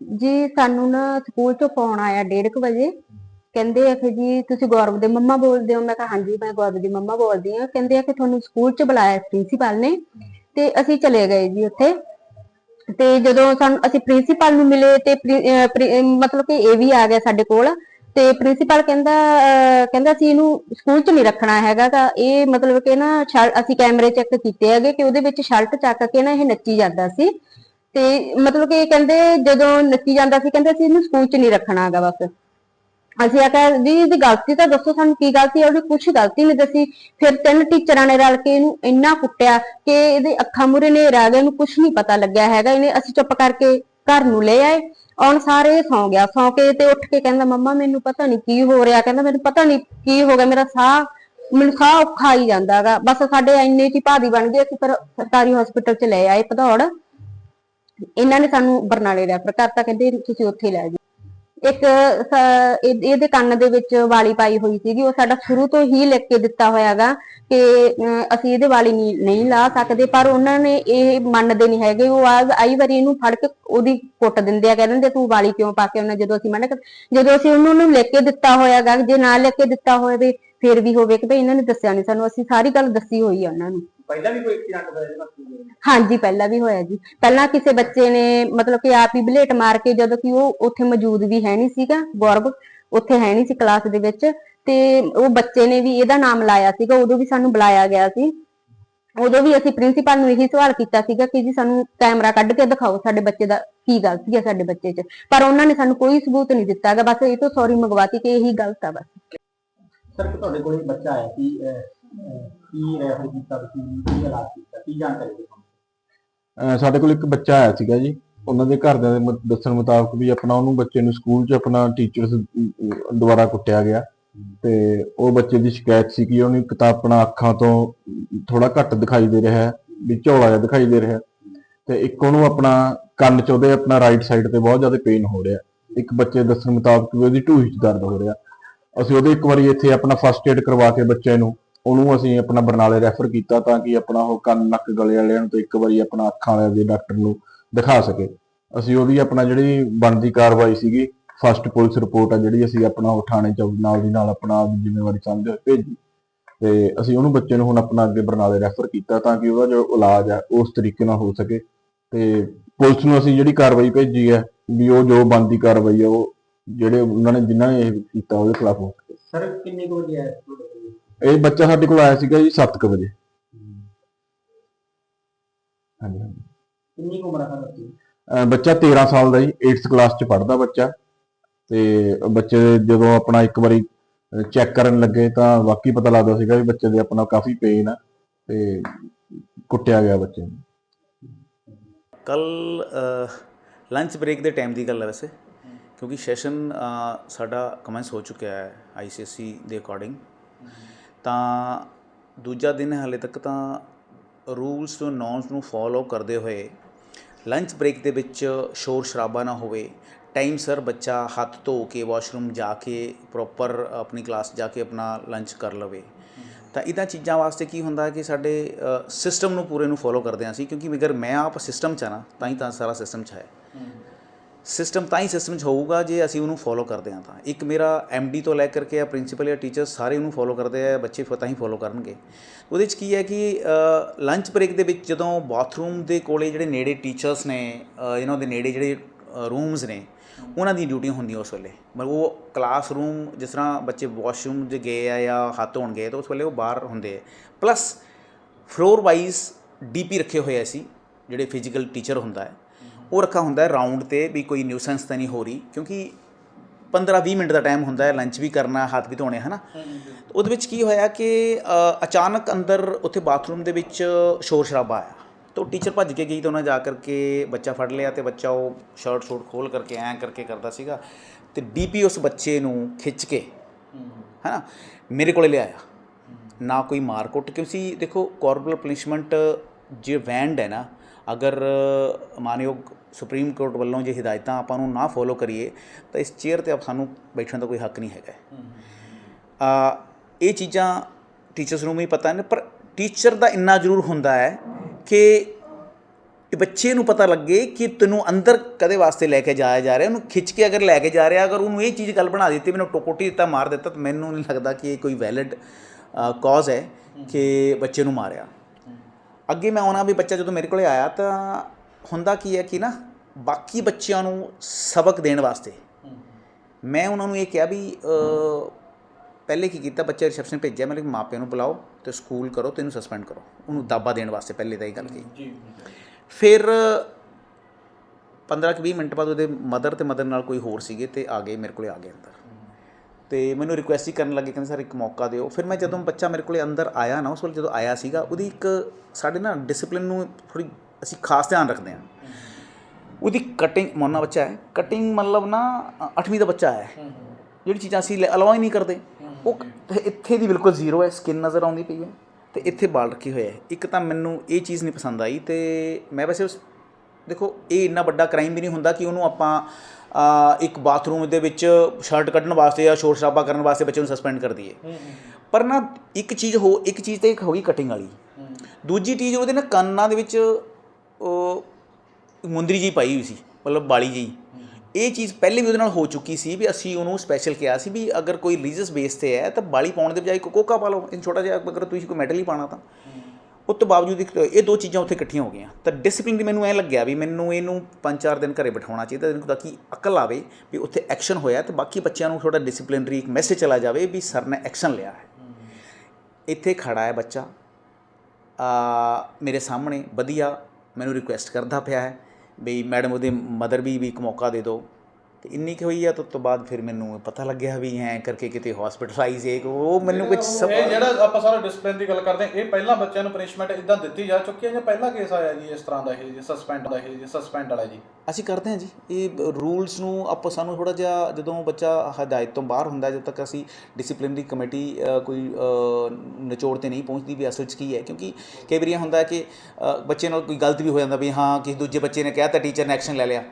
ਜੀ, ਸਾਨੂੰ ਨਾ ਸਕੂਲ ਤੋਂ ਫੋਨ ਆਇਆ 1:30 ਵਜੇ। ਕਹਿੰਦੇ ਆ ਕਿ ਜੀ, ਤੁਸੀਂ ਗੌਰਵ ਦੇ ਮੰਮਾ ਬੋਲਦੇ ਹੋ। ਮੈਂ ਕਿਹਾ, ਹਾਂਜੀ, ਮੈਂ ਗੌਰਵ ਦੀ ਮੰਮਾ ਬੋਲਦੀ ਹਾਂ। ਕਹਿੰਦੇ ਆ ਕਿ ਤੁਹਾਨੂੰ ਸਕੂਲ 'ਚ ਬੁਲਾਇਆ ਪ੍ਰਿੰਸੀਪਲ ਨੇ ਤੇ ਅਸੀਂ ਚਲੇ ਗਏ ਜੀ ਉੱਥੇ। ਤੇ ਜਦੋਂ ਸਾਨੂੰ, ਅਸੀਂ ਪ੍ਰਿੰਸੀਪਲ ਨੂੰ ਮਿਲੇ ਤੇ ਮਤਲਬ ਕਿ ਇਹ ਵੀ ਆ ਗਿਆ ਸਾਡੇ ਕੋਲ। ਤੇ ਪ੍ਰਿੰਸੀਪਲ ਕਹਿੰਦਾ ਕਹਿੰਦਾ ਸੀ ਇਹਨੂੰ ਸਕੂਲ 'ਚ ਨਹੀਂ ਰੱਖਣਾ ਹੈਗਾ ਤਾਂ ਇਹ ਮਤਲਬ ਕਿ ਨਾ ਸ਼ਰ- ਅਸੀਂ ਕੈਮਰੇ ਚੈੱਕ ਕੀਤੇ ਹੈਗੇ ਕਿ ਉਹਦੇ ਵਿੱਚ ਸ਼ਰਟ ਚੱਕ ਕੇ ਨਾ ਇਹ ਨੱਚੀ ਜਾਂਦਾ ਸੀ। ਤੇ ਮਤਲਬ ਕਿ ਕਹਿੰਦੇ ਜਦੋਂ ਨੱਚੀ ਜਾਂਦਾ ਸੀ, ਕਹਿੰਦੇ ਅਸੀਂ ਇਹਨੂੰ ਸਕੂਲ 'ਚ ਨਹੀਂ ਰੱਖਣਾ ਹੈਗਾ ਬਸ। ਅਸੀਂ ਆਖਿਆ ਜੀ ਇਹਦੀ ਗਲਤੀ ਤਾਂ ਦੱਸੋ ਸਾਨੂੰ ਕੀ ਗਲਤੀ ਹੈ, ਉਹਦੀ ਕੁਛ ਗਲਤੀ ਨਹੀਂ ਦੱਸੀ। ਫਿਰ ਤਿੰਨ ਟੀਚਰਾਂ ਨੇ ਰਲ ਕੇ ਇਹਨੂੰ ਇੰਨਾ ਕੁੱਟਿਆ ਕਿ ਇਹਦੇ ਅੱਖਾਂ ਮੂਰੇ ਨੇ ਰਹਿ ਗਿਆ, ਇਹਨੂੰ ਕੁਛ ਨਹੀਂ ਪਤਾ ਲੱਗਿਆ ਹੈਗਾ। ਇਹਨੇ ਅਸੀਂ ਚੁੱਪ ਕਰਕੇ ਘਰ ਨੂੰ ਲੈ ਆਏ। ਔਨ ਸਾਰੇ ਸੌਂ ਗਿਆ, ਸੌਂ ਕੇ ਤੇ ਉੱਠ ਕੇ ਕਹਿੰਦਾ, ਮੰਮਾ, ਮੈਨੂੰ ਪਤਾ ਨਹੀਂ ਕੀ ਹੋ ਰਿਹਾ। ਕਹਿੰਦਾ, ਮੈਨੂੰ ਪਤਾ ਨਹੀਂ ਕੀ ਹੋ ਗਿਆ, ਮੇਰਾ ਸਾਹ, ਮੈਨੂੰ ਸਾਹ ਔਖਾ ਹੀ ਜਾਂਦਾਗਾ ਬਸ ਸਾਡੇ ਇੰਨੇ ਚ ਹੀ ਭਾਦੀ ਬਣ ਗਏ, ਅਸੀਂ ਫਿਰ ਸਰਕਾਰੀ ਹਸਪੀਟਲ ਚ ਲੈ ਆਏ ਭਦੌੜ। ਇਹਨਾਂ ਨੇ ਸਾਨੂੰ ਬਰਨਾਲੇ ਰੈਫਰ ਕਰਤਾ, ਕਹਿੰਦੇ ਤੁਸੀਂ ਉੱਥੇ ਲੈ ਜਾਓ। ਇੱਕ ਇਹਦੇ ਕੰਨ ਦੇ ਵਿੱਚ ਵਾਲੀ ਪਾਈ ਹੋਈ ਸੀਗੀ, ਉਹ ਸਾਡਾ ਸ਼ੁਰੂ ਤੋਂ ਹੀ ਲਿਖ ਕੇ ਦਿੱਤਾ ਹੋਇਆਗਾ ਕਿ ਅਸੀਂ ਇਹਦੇ ਵਾਲੀ ਨਹੀਂ ਲਾ ਸਕਦੇ, ਪਰ ਉਹਨਾਂ ਨੇ ਇਹ ਮੰਨਦੇ ਨਹੀਂ ਹੈਗੇ। ਉਹ ਆ ਆਈ ਵਾਰੀ ਇਹਨੂੰ ਫੜ ਕੇ ਉਹਦੀ ਕੁੱਟ ਦਿੰਦੇ ਆ ਕਹਿੰਦੇ ਤੂੰ ਵਾਲੀ ਕਿਉਂ ਪਾ ਕੇ ਉਹਨਾਂ ਜਦੋਂ ਅਸੀਂ ਮਨਾ ਜਦੋਂ ਅਸੀਂ ਉਹਨੂੰ ਨੂੰ ਲਿਖ ਕੇ ਦਿੱਤਾ ਹੋਇਆਗਾ, ਜੇ ਨਾ ਲਿਖ ਕੇ ਦਿੱਤਾ ਹੋਵੇ ਫਿਰ ਵੀ ਹੋਵੇ ਕਿ ਭਈ ਇਹਨਾਂ ਨੇ ਦੱਸਿਆ ਨਹੀਂ ਸਾਨੂੰ ਅਸੀਂ ਸਾਰੀ ਗੱਲ ਦੱਸੀ ਹੋਈ ਆ ਉਹਨਾਂ ਨੂੰ। ਪਹਿਲਾਂ ਵੀ ਕੋਈ ਐਕਸੀਡੈਂਟ ਹੋਇਆ ਨਾਲ ਸਕੂਲ ਦੇ? ਹਾਂਜੀ ਪਹਿਲਾਂ ਵੀ ਹੋਇਆ ਜੀ। ਪਹਿਲਾਂ ਕਿਸੇ ਬੱਚੇ ਨੇ ਮਤਲਬ ਕਿ ਆਪ ਹੀ ਬਲੇਟ ਮਾਰ ਕੇ ਜਦੋਂ ਕਿ ਉਹ ਉੱਥੇ ਮੌਜੂਦ ਵੀ ਹੈ ਨਹੀਂ ਸੀਗਾ ਗੌਰਵ ਉੱਥੇ ਹੈ ਨਹੀਂ ਸੀ ਕਲਾਸ ਦੇ ਵਿੱਚ। ਤੇ ਉਹ ਬੱਚੇ ਨੇ ਵੀ ਇਹਦਾ ਨਾਮ ਲਾਇਆ ਸੀਗਾ ਉਦੋਂ ਵੀ ਸਾਨੂੰ ਬੁਲਾਇਆ ਗਿਆ ਸੀ। ਉਦੋਂ ਵੀ ਅਸੀਂ ਪ੍ਰਿੰਸੀਪਲ ਨੂੰ ਇਹੀ ਸਵਾਲ ਕੀਤਾ ਸੀਗਾ ਕਿ ਜੀ ਸਾਨੂੰ ਕੈਮਰਾ ਕੱਢ ਕੇ ਦਿਖਾਓ ਸਾਡੇ ਬੱਚੇ ਦਾ ਕੀ ਗਲਤੀ ਹੈ ਸਾਡੇ ਬੱਚੇ 'ਚ। ਪਰ ਉਹਨਾਂ ਨੇ ਸਾਨੂੰ ਕੋਈ ਸਬੂਤ ਨਹੀਂ ਦਿੱਤਾ ਹੈਗਾ ਬਸ ਇਹ ਤੋਂ ਸੌਰੀ ਮੰਗਵਾਤੀ ਕਿ ਇਹੀ ਗਲਤ ਆ ਬਸ। ਸਰ ਕਿ ਤੁਹਾਡੇ ਕੋਲ ਇੱਕ ਬੱਚਾ ਆਇਆ ਸੀ ਕੀ ਰੈਫਰ ਕੀਤਾ ਤੁਸੀਂ, ਕੀ ਇਲਾਜ ਕੀਤਾ, ਕੀ ਜਾਣਕਾਰੀ ਦਿਓ? ਸਾਡੇ ਕੋਲ ਇੱਕ ਬੱਚਾ ਆਇਆ ਸੀਗਾ ਜੀ। ਉਹਨਾਂ ਦੇ ਘਰਦਿਆਂ ਦੇ ਦੱਸਣ ਮੁਤਾਬਕ ਵੀ ਆਪਣਾ ਉਹਨੂੰ ਬੱਚੇ ਨੂੰ ਸਕੂਲ 'ਚ ਆਪਣਾ ਟੀਚਰਸ ਦੁਆਰਾ ਕੁੱਟਿਆ ਗਿਆ। ਤੇ ਉਹ ਬੱਚੇ ਦੀ ਸ਼ਿਕਾਇਤ ਸੀ ਕਿ ਉਹਨੂੰ ਇੱਕ ਤਾਂ ਆਪਣਾ ਅੱਖਾਂ ਤੋਂ ਥੋੜਾ ਘੱਟ ਦਿਖਾਈ ਦੇ ਰਿਹਾ ਹੈ, ਵੀ ਝੋਲਾ ਜਿਹਾ ਦਿਖਾਈ ਦੇ ਰਿਹਾ ਤੇ ਇੱਕ ਉਹਨੂੰ ਆਪਣਾ ਕੰਨ 'ਚ ਉਹਦੇ ਆਪਣਾ ਰਾਈਟ ਸਾਈਡ ਤੇ ਬਹੁਤ ਜ਼ਿਆਦਾ ਪੇਨ ਹੋ ਰਿਹਾ ਇੱਕ ਬੱਚੇ ਦੱਸਣ ਮੁਤਾਬਕ ਵੀ ਉਹਦੀ ਢੂਹੀ 'ਚ ਦਰਦ ਹੋ ਰਿਹਾ ਅਸੀਂ ਉਹਦੇ ਇੱਕ ਵਾਰੀ ਇੱਥੇ ਆਪਣਾ ਫਸਟ ਏਡ ਕਰਵਾ ਕੇ ਬੱਚੇ ਨੂੰ, ਉਹਨੂੰ ਅਸੀਂ ਆਪਣਾ ਬਰਨਾਲੇ ਰੈਫਰ ਕੀਤਾ ਤਾਂ ਕਿ ਆਪਣਾ ਉਹ ਕੰਨ, ਨੱਕ, ਗਲੇ ਵਾਲਿਆਂ ਨੂੰ ਤੇ ਇੱਕ ਵਾਰੀ ਆਪਣਾ ਅੱਖਾਂ ਵਾਲੇ ਦੇ ਡਾਕਟਰ ਨੂੰ ਦਿਖਾ ਸਕੇ। ਅਸੀਂ ਉਹਦੀ ਆਪਣਾ ਜਿਹੜੀ ਬਣਦੀ ਕਾਰਵਾਈ ਸੀਗੀ ਫਸਟ ਪੁਲਿਸ ਰਿਪੋਰਟ ਆ ਜਿਹੜੀ ਅਸੀਂ ਆਪਣਾ ਉਹ ਥਾਣੇ ਚ ਨਾਲ ਦੀ ਨਾਲ ਆਪਣਾ ਜ਼ਿੰਮੇਵਾਰੀ ਸਮਝਦੇ ਭੇਜੀ। ਤੇ ਅਸੀਂ ਉਹਨੂੰ ਬੱਚੇ ਨੂੰ ਹੁਣ ਆਪਣਾ ਅੱਗੇ ਬਰਨਾਲੇ ਰੈਫਰ ਕੀਤਾ ਤਾਂ ਕਿ ਉਹਦਾ ਜੋ ਇਲਾਜ ਹੈ ਉਸ ਤਰੀਕੇ ਨਾਲ ਹੋ ਸਕੇ। ਤੇ ਪੁਲਿਸ ਨੂੰ ਅਸੀਂ ਜਿਹੜੀ ਕਾਰਵਾਈ ਭੇਜੀ ਹੈ ਵੀ ਉਹ ਜੋ ਬਣਦੀ ਕਾਰਵਾਈ ਹੈ ਉਹ ਜਿਹੜੇ ਉਹਨਾਂ ਨੇ ਜਿਨ੍ਹਾਂ ਨੇ ਇਹ ਕੀਤਾ ਉਹਦੇ ਖਿਲਾਫ ਹੋ ਸਕੇ ਸਰ ਕਿੰਨੇ ਕੁ ਵਜੇ ਆਇਆ ਸੀ ਤੁਹਾਡੇ ਕੋਲ? ਇਹ ਬੱਚਾ ਸਾਡੇ ਕੋਲ ਆਇਆ ਸੀਗਾ ਜੀ 7:00 ਵਜੇ। ਹਾਂਜੀ ਹਾਂਜੀ। ਕਿੰਨੀ ਕੁ ਉਮਰ ਹੈ ਬੱਚੇ ਦੀ? ਅਹ ਬੱਚਾ 13 ਸਾਲ ਦਾ ਜੀ 8th ਕਲਾਸ ਚ ਪੜ੍ਹਦਾ ਬੱਚਾ। ਤੇ ਬੱਚੇ ਦੇ ਜਦੋਂ ਆਪਣਾ ਇੱਕ ਵਾਰੀ ਚੈੱਕ ਕਰਨ ਲੱਗੇ ਤਾਂ ਵਾਕਈ ਪਤਾ ਲੱਗਦਾ ਸੀਗਾ ਵੀ ਬੱਚੇ ਦੇ ਆਪਣਾ ਕਾਫੀ ਪੇਨ ਆ ਤੇ ਕੁੱਟਿਆ ਗਿਆ ਬੱਚੇ ਨੂੰ। ਕੱਲ ਲੰਚ ਬ੍ਰੇਕ ਦੇ ਟਾਈਮ ਦੀ ਗੱਲ ਹੈ ਵੈਸੇ। ਕਿਉਂਕਿ ਸੈਸ਼ਨ ਸਾਡਾ ਕਮੈਂਸ ਹੋ ਚੁੱਕਿਆ ਹੈ ਆਈਸੀਐਸਸੀ ਦੇ ਅਕੋਰਡਿੰਗ ਤਾਂ ਦੂਜਾ ਦਿਨ ਹਾਲੇ ਤੱਕ ਤਾਂ ਰੂਲਸ ਤੋਂ ਨੌਰਮਸ ਨੂੰ ਫੋਲੋ ਕਰਦੇ ਹੋਏ ਲੰਚ ਬ੍ਰੇਕ ਦੇ ਵਿੱਚ ਸ਼ੋਰ ਸ਼ਰਾਬਾ ਨਾ ਹੋਵੇ ਟਾਈਮ ਸਰ ਬੱਚਾ ਹੱਥ ਧੋ ਕੇ ਵਾਸ਼ਰੂਮ ਜਾ ਕੇ ਪ੍ਰੋਪਰ ਆਪਣੀ ਕਲਾਸ ਜਾ ਕੇ ਆਪਣਾ ਲੰਚ ਕਰ ਲਵੇ। ਤਾਂ ਇਦਾਂ ਚੀਜ਼ਾਂ ਵਾਸਤੇ ਕੀ ਹੁੰਦਾ ਕਿ ਸਾਡੇ ਸਿਸਟਮ ਨੂੰ ਪੂਰੇ ਨੂੰ ਫੋਲੋ ਕਰਦੇ ਹਾਂ ਅਸੀਂ, ਕਿਉਂਕਿ ਅਗਰ ਮੈਂ ਆਪ ਸਿਸਟਮ ਚ ਆ ਨਾ, ਤਾਂ ਹੀ ਤਾਂ ਸਾਰਾ ਸਿਸਟਮ ਚ ਹੈ। ਸਿਸਟਮ ਤਾਂ ਹੀ ਸਿਸਟਮ 'ਚ ਹੋਊਗਾ ਜੇ ਅਸੀਂ ਉਹਨੂੰ ਫੋਲੋ ਕਰਦੇ ਹਾਂ ਤਾਂ। ਇੱਕ ਮੇਰਾ ਡੀ ਤੋਂ ਲੈ ਕਰਕੇ ਆ ਪ੍ਰਿੰਸੀਪਲ ਜਾਂ ਟੀਚਰ ਸਾਰੇ ਉਹਨੂੰ ਫੋਲੋ ਕਰਦੇ ਆ, ਬੱਚੇ ਫਿਰ ਤਾਂ ਹੀ ਫੋਲੋ ਕਰਨਗੇ। ਉਹਦੇ 'ਚ ਕੀ ਹੈ ਕਿ ਲੰਚ ਬ੍ਰੇਕ ਦੇ ਵਿੱਚ ਜਦੋਂ ਬਾਥਰੂਮ ਦੇ ਕੋਲੇ ਜਿਹੜੇ ਨੇੜੇ ਟੀਚਰਸ ਨੇ ਇਹਨਾਂ ਦੇ ਨੇੜੇ ਜਿਹੜੇ ਰੂਮਸ ਨੇ, ਉਹਨਾਂ ਦੀ ਡਿਊਟੀ ਹੁੰਦੀ ਉਸ ਵੇਲੇ। ਮਤਲਬ ਉਹ ਕਲਾਸਰੂਮ ਜਿਸ ਤਰ੍ਹਾਂ ਬੱਚੇ ਵਾਸ਼ਰੂਮ 'ਚ ਗਏ ਆ ਜਾਂ ਹੱਥ ਧੋਣ ਗਏ ਤਾਂ ਉਸ ਵੇਲੇ ਉਹ ਬਾਹਰ ਹੁੰਦੇ ਆ। ਪਲੱਸ ਫਲੋਰ ਵਾਈਜ਼ ਡੀਪੀ ਰੱਖੇ ਹੋਏ ਆ ਸੀ ਜਿਹੜੇ ਫਿਜ਼ੀਕਲ ਟੀਚਰ ਹੁੰਦਾ ਹੈ। ਉਹ ਰੱਖਾ ਹੁੰਦਾ ਹੈ ਰਾਉਂਡ ਤੇ ਵੀ ਕੋਈ ਨਿਊਸੈਂਸ ਤਾਂ ਨਹੀਂ ਹੋ ਰਹੀ ਕਿਉਂਕਿ 15-20 ਮਿੰਟ ਦਾ ਟਾਈਮ ਹੁੰਦਾ ਹੈ ਲੰਚ ਵੀ ਕਰਨਾ ਹੱਥ ਵੀ ਧੋਣੇ ਹਨਾ? ਉਹਦੇ ਵਿੱਚ ਕੀ ਹੋਇਆ ਕਿ ਅਚਾਨਕ ਅੰਦਰ ਉੱਥੇ ਬਾਥਰੂਮ ਦੇ ਵਿੱਚ ਸ਼ੋਰ ਸ਼ਰਾਬਾ ਆਇਆ। ਤਾਂ ਟੀਚਰ ਭੱਜ ਕੇ ਗਈ ਤਾਂ ਉਹਨਾਂ ਜਾ ਕਰਕੇ ਬੱਚਾ ਫੜ ਲਿਆ ਤੇ ਬੱਚਾ ਉਹ ਸ਼ਰਟ ਸ਼ੂਟ ਖੋਲ ਕਰਕੇ ਐਂ ਕਰਕੇ ਕਰਦਾ ਸੀਗਾ ਤੇ ਡੀਪੀ ਉਸ ਬੱਚੇ ਨੂੰ ਖਿੱਚ ਕੇ ਹਨਾ ਮੇਰੇ ਕੋਲੇ ਲਿਆਇਆ। ਨਾ ਕੋਈ ਮਾਰ ਕੁੱਟ ਕਿਉਂਕਿ ਦੇਖੋ ਕਾਰਪੋਰਲ ਪਨਿਸ਼ਮੈਂਟ ਜੇ ਵੈਂਡ ਹੈ ਨਾ ਅਗਰ ਮਾਨਯੋਗ ਸੁਪਰੀਮ ਕੋਰਟ ਵੱਲੋਂ ਜੇ ਹਦਾਇਤਾਂ ਆਪਾਂ ਨੂੰ ਨਾ ਫੋਲੋ ਕਰੀਏ ਤਾਂ ਇਸ ਚੇਅਰ ਤੇ ਆਪ ਸਾਨੂੰ ਬੈਠਣ ਦਾ ਕੋਈ ਹੱਕ ਨਹੀਂ ਹੈਗਾ। ਆ ਇਹ ਚੀਜ਼ਾਂ ਟੀਚਰਸ ਨੂੰ ਵੀ ਪਤਾ ਨੇ ਪਰ ਟੀਚਰ ਦਾ ਇੰਨਾ ਜ਼ਰੂਰ ਹੁੰਦਾ ਹੈ ਕਿ ਬੱਚੇ ਨੂੰ ਪਤਾ ਲੱਗੇ ਕਿ ਤੈਨੂੰ ਅੰਦਰ ਕਦੇ ਵਾਸਤੇ ਲੈ ਕੇ ਜਾਇਆ ਜਾ ਰਿਹਾ ਉਹਨੂੰ ਖਿੱਚ ਕੇ ਅਗਰ ਲੈ ਕੇ ਜਾ ਰਿਹਾ ਅਗਰ ਉਹਨੂੰ ਇਹ ਚੀਜ਼ ਗੱਲ ਬਣਾ ਦਿੱਤੀ ਮੈਨੂੰ ਟੋਕੋਟੀ ਦਿੱਤਾ ਮਾਰ ਦਿੱਤਾ ਤਾਂ ਮੈਨੂੰ ਨਹੀਂ ਲੱਗਦਾ ਕਿ ਇਹ ਕੋਈ ਵੈਲਿਡ ਕਾਜ਼ ਹੈ। ਕਿ ਬੱਚੇ ਨੂੰ ਮਾਰਿਆ। ਅੱਗੇ ਮੈਂ ਆਉਣਾ ਵੀ ਬੱਚਾ ਜਦੋਂ ਮੇਰੇ ਕੋਲੇ ਆਇਆ ਤਾਂ ਹੁੰਦਾ ਕੀ ਹੈ ਕਿ ਨਾ ਬਾਕੀ ਬੱਚਿਆਂ ਨੂੰ ਸਬਕ ਦੇਣ ਵਾਸਤੇ। ਮੈਂ ਉਹਨਾਂ ਨੂੰ ਇਹ ਕਿਹਾ ਵੀ ਪਹਿਲੇ ਕੀ ਕੀਤਾ ਬੱਚੇ ਰਿਸੈਪਸ਼ਨ ਭੇਜਿਆ ਮੇਰੇ ਮਾਪਿਆਂ ਨੂੰ ਬੁਲਾਓ ਤੇ ਸਕੂਲ ਕਰੋ ਤੇ ਇਹਨੂੰ ਸਸਪੈਂਡ ਕਰੋ। ਉਹਨੂੰ ਦਾਬਾ ਦੇਣ ਵਾਸਤੇ ਪਹਿਲੇ ਤਾਂ ਇਹ ਗੱਲ ਕਹੀ। ਜੀ ਫਿਰ 15 ਕਿ 20 ਮਿੰਟ ਬਾਅਦ ਉਹਦੇ ਮਦਰ ਤੇ ਮਦਰ ਨਾਲ ਕੋਈ ਹੋਰ ਸੀਗੇ ਤੇ ਆ ਗਏ ਮੇਰੇ ਕੋਲੇ ਆ ਗਏ ਅੰਦਰ। ਤੇ ਮੈਨੂੰ ਰਿਕੁਐਸਟ ਹੀ ਕਰਨ ਲੱਗੇ ਕਹਿੰਦੇ ਸਰ ਇੱਕ ਮੌਕਾ ਦਿਓ। ਫਿਰ ਮੈਂ ਜਦੋਂ ਬੱਚਾ ਮੇਰੇ ਕੋਲੇ ਅੰਦਰ ਆਇਆ ਨਾ ਉਸ ਵੇਲੇ ਜਦੋਂ ਆਇਆ ਸੀਗਾ ਉਹਦੀ ਇੱਕ ਸਾਡੇ ਨਾ ਡਿਸਪਲਿਨ ਨੂੰ ਥੋੜੀ ਅਸੀਂ ਖਾਸ ਧਿਆਨ ਰੱਖਦੇ ਹਾਂ। ਉਹਦੀ ਕਟਿੰਗ ਮੋਨਾ ਬੱਚਾ ਹੈ ਕਟਿੰਗ ਮਤਲਬ ਨਾ 8ਵੀਂ ਦਾ ਬੱਚਾ ਹੈ। ਜਿਹੜੀ ਚੀਜ਼ਾਂ ਅਸੀਂ ਅਲਾਵਾ ਹੀ ਨਹੀਂ ਕਰਦੇ। ਉਹ ਇੱਥੇ ਦੀ ਬਿਲਕੁਲ ਜ਼ੀਰੋ ਹੈ ਸਕਿਨ ਨਜ਼ਰ ਆਉਂਦੀ ਪਈ ਹੈ ਤੇ ਇੱਥੇ ਬਾਲ ਰੱਖੇ ਹੋਏ ਹੈ। ਇੱਕ ਤਾਂ ਮੈਨੂੰ ਇਹ ਚੀਜ਼ ਨਹੀਂ ਪਸੰਦ ਆਈ ਤੇ ਮੈਂ ਵੈਸੇ ਉਸ ਦੇਖੋ ਇਹ ਇੰਨਾ ਵੱਡਾ ਕ੍ਰਾਈਮ ਵੀ ਨਹੀਂ ਹੁੰਦਾ ਕਿ ਉਹਨੂੰ ਆਪਾਂ ਇੱਕ ਬਾਥਰੂਮ ਦੇ ਵਿੱਚ ਸ਼ਰਟ ਕੱਢਣ ਵਾਸਤੇ ਜਾਂ ਸ਼ੋਰ ਸ਼ਰਾਬਾ ਕਰਨ ਵਾਸਤੇ ਬੱਚੇ ਨੂੰ ਸਸਪੈਂਡ ਕਰ ਦਈਏ। ਪਰ ਨਾ ਇੱਕ ਚੀਜ਼ ਹੋ ਇੱਕ ਚੀਜ਼ ਤੇ ਇੱਕ ਹੋ ਗਈ ਕਟਿੰਗ ਵਾਲੀ। ਦੂਜੀ ਚੀਜ਼ ਉਹਦੇ ਨਾ ਕੰਨਾਂ ਦੇ ਵਿੱਚ ਉਹ ਮੁੰਦਰੀ ਜੀ ਪਾਈ ਹੋਈ ਸੀ ਮਤਲਬ ਬਾਲੀ ਜੀ ਇਹ ਚੀਜ਼ ਪਹਿਲੇ ਵੀ ਉਹਦੇ ਨਾਲ ਹੋ ਚੁੱਕੀ ਸੀ ਵੀ ਅਸੀਂ ਉਹਨੂੰ ਸਪੈਸ਼ਲ ਕਿਹਾ ਸੀ ਵੀ ਅਗਰ ਕੋਈ ਰਿਲੀਜੀਅਸ ਬੇਸ ਤੇ ਹੈ ਤਾਂ ਬਾਲੀ ਪਾਉਣ ਦੇ ਬਜਾਏ ਕੋਕਾ ਪਾ ਲਓ। ਇਹ ਛੋਟਾ ਜਿਹਾ ਅਗਰ ਤੁਸੀਂ ਕੋਈ ਮੈਟਲ ਹੀ ਪਾਣਾ ਤਾਂ। ਉਸ ਤੋਂ ਬਾਵਜੂਦ ਇੱਕ, ਇਹ ਦੋ ਚੀਜ਼ਾਂ ਉੱਥੇ ਇਕੱਠੀਆਂ ਹੋ ਗਈਆਂ। ਤਾਂ ਡਿਸਪਲਿਨ ਦੀ ਮੈਨੂੰ ਐ ਲੱਗਿਆ ਵੀ ਮੈਨੂੰ ਇਹਨੂੰ ਪੰਜ ਚਾਰ ਦਿਨ ਘਰੇ ਬਿਠਾਉਣਾ ਚਾਹੀਦਾ ਇਹਨੂੰ ਤਾਂ ਕਿ ਅਕਲ ਆਵੇ ਵੀ ਉੱਥੇ ਐਕਸ਼ਨ ਹੋਇਆ ਤੇ ਬਾਕੀ ਬੱਚਿਆਂ ਨੂੰ ਥੋੜਾ ਡਿਸਪਲਿਨਰੀ ਇੱਕ ਮੈਸੇਜ ਚਲਾ ਜਾਵੇ ਵੀ ਸਰ ਨੇ ਐਕਸ਼ਨ ਲਿਆ ਹੈ। ਇੱਥੇ ਖੜਾ ਹੈ ਬੱਚਾ, ਆ, ਮੇਰੇ ਸਾਹਮਣੇ, ਵਧੀਆ, ਮੈਨੂੰ ਰਿਕੁਐਸਟ ਕਰਦਾ ਪਿਆ ਹੈ ਵੀ ਮੈਡਮ ਉਹਦੇ ਮਦਰ ਵੀ ਵੀ ਇੱਕ ਮੌਕਾ ਦੇ ਦਿਓ। ਤੇ ਇੰਨੀ ਕਿ ਹੋਈ ਆ ਤਾਂ ਤੋਂ ਬਾਅਦ ਫਿਰ ਮੈਨੂੰ ਪਤਾ ਲੱਗਿਆ ਵੀ ਐਂ ਕਰਕੇ ਕਿਤੇ ਹਸਪੀਟਲਾਈਜ਼ ਹੈ ਉਹ ਮੈਨੂੰ ਕੁਝ ਸਭ ਇਹ ਜਿਹੜਾ ਆਪਾਂ ਸਾਰਾ ਡਿਸਪਲਿਨ ਦੀ ਗੱਲ ਕਰਦੇ ਹਾਂ ਇਹ ਪਹਿਲਾਂ ਬੱਚਿਆਂ ਨੂੰ ਪਨਿਸ਼ਮੈਂਟ ਇਦਾਂ ਦਿੱਤੀ ਜਾ ਚੁੱਕੀ ਹੈ ਜਾਂ ਪਹਿਲਾ ਕੇਸ ਆਇਆ ਜੀ ਇਸ ਤਰ੍ਹਾਂ ਦਾ ਇਹ ਜੀ ਸਸਪੈਂਡ ਦਾ ਇਹ ਜੀ ਸਸਪੈਂਡ ਵਾਲਾ ਜੀ? ਅਸੀਂ ਕਰਦੇ ਹਾਂ ਜੀ ਇਹ ਰੂਲਸ ਨੂੰ ਆਪਾਂ ਸਾਨੂੰ ਥੋੜਾ ਜਿਹਾ ਜਦੋਂ ਬੱਚਾ ਹਦਾਇਤ ਤੋਂ ਬਾਹਰ ਹੁੰਦਾ ਜਦੋਂ ਤੱਕ ਅਸੀਂ ਡਿਸਪਲਿਨਰੀ ਕਮੇਟੀ ਕੋਈ ਨਿਚੋੜ ਤੇ ਨਹੀਂ ਪਹੁੰਚਦੀ ਵੀ ਅਸਲ 'ਚ ਕੀ ਹੈ। ਕਿਉਂਕਿ ਕਈ ਵਾਰੀ ਹੁੰਦਾ ਕਿ ਬੱਚੇ ਨਾਲ ਕੋਈ ਗਲਤ ਵੀ ਹੋ ਜਾਂਦਾ ਵੀ ਹਾਂ ਕਿਸੇ ਦੂਜੇ ਬੱਚੇ ਨੇ ਕਿਹਾ ਤਾਂ ਟੀਚਰ ਨੇ ਐਕਸ਼ਨ ਲੈ ਲਿਆ।